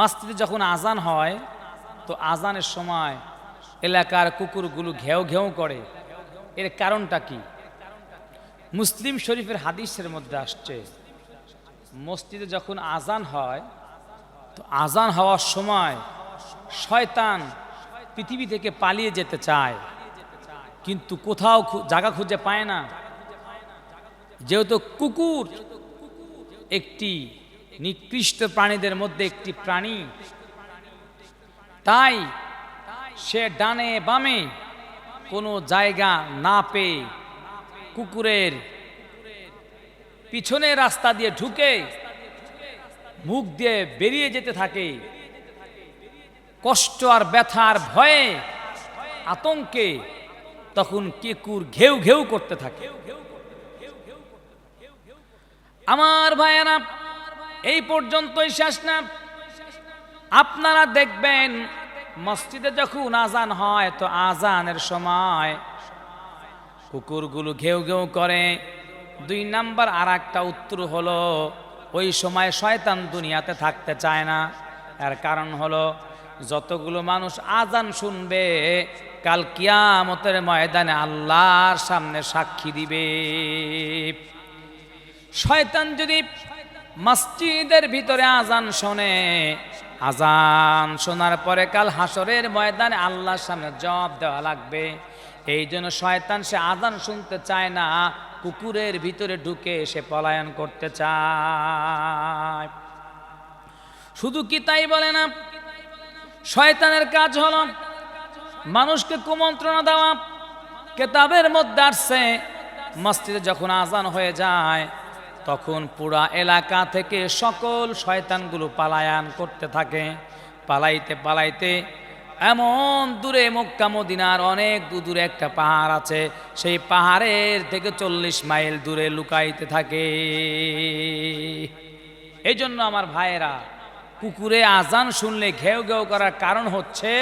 মাস্তিতে যখন আজান হয়, তো আজানের সময় এলাকার কুকুরগুলো ঘেউ ঘেউ করে। এর কারণটা কি? মুসলিম শরীফের হাদিসের মধ্যে আসছে, মসজিদে যখন আজান হয়, তো আজান হওয়ার সময় শয়তান পৃথিবী থেকে পালিয়ে যেতে চায়। কিন্তু কোথাও জায়গা খুঁজে পায় না। যেহেতু কুকুর একটি নিকৃষ্ট প্রাণীদের মধ্যে একটি প্রাণী। তাই সে ডানে বামে কোনো জায়গা না পেয়ে কুকুরের পিছনে রাস্তা দিয়ে ঢুকে মুখ দিয়ে বেরিয়ে যেতে থাকে। কষ্ট আর ব্যথার ভয়ে আতঙ্কে তখন কেকুর ঘেউ ঘেউ করতে থাকে। আমার ভাইয়েরা এই পর্যন্তই শেষ না। আপনারা দেখবেন, মসজিদে যখন আজান হয়, তো আজানের সময় কুকুরগুলো ঘেউ ঘেউ করে। দুই নাম্বার আর একটা উত্তর হলো, ওই সময় শয়তান দুনিয়াতে থাকতে চায় না। এর কারণ হলো, যতগুলো মানুষ আজান শুনবে, কাল কিয়ামতের ময়দানে আল্লাহর সামনে সাক্ষী দিবে। শয়তান যদি মসজিদের ভিতরে আজান শোনে। আজান শোনার পরে কাল হাসরের ময়দানে আল্লাহর সামনে জবাব দেওয়া লাগবে। এই জন্য শয়তান সে আজান শুনতে চায় না, কুকুরের ভিতরে ঢুকে সে পলায়ন করতে চায়। শুধু কি তাই বলে না? শয়তানের কাজ হলো মানুষকে কুমন্ত্রণা দেওয়া। কেতাবের মধ্যে আসছে, মসজিদে যখন আজান হয়ে যায় তখন পুরা এলাকা থেকে সকল শয়তানগুলো পালায়ান করতে থাকে। পালাইতে পালাইতে এমন দূরে মক্কা, মদিনার অনেক দূরে একটা পাহাড় আছে। সেই পাহাড়ের থেকে চল্লিশ মাইল দূরে লুকাইতে থাকে। এই জন্য আমার ভাইয়েরা, কুকুরে আজান শুনলে ঘেউ ঘেউ করার কারণ হচ্ছে,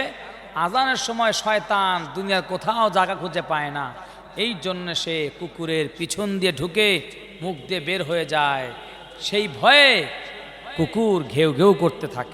আজানের সময় শয়তান দুনিয়ার কোথাও জায়গা খুঁজে পায় না। এই জন্য সে কুকুরের পিছন দিয়ে ঢুকে মুখ দিয়ে বের হয়ে যায়। সেই ভয়ে কুকুর ঘেউ ঘেউ করতে থাকে।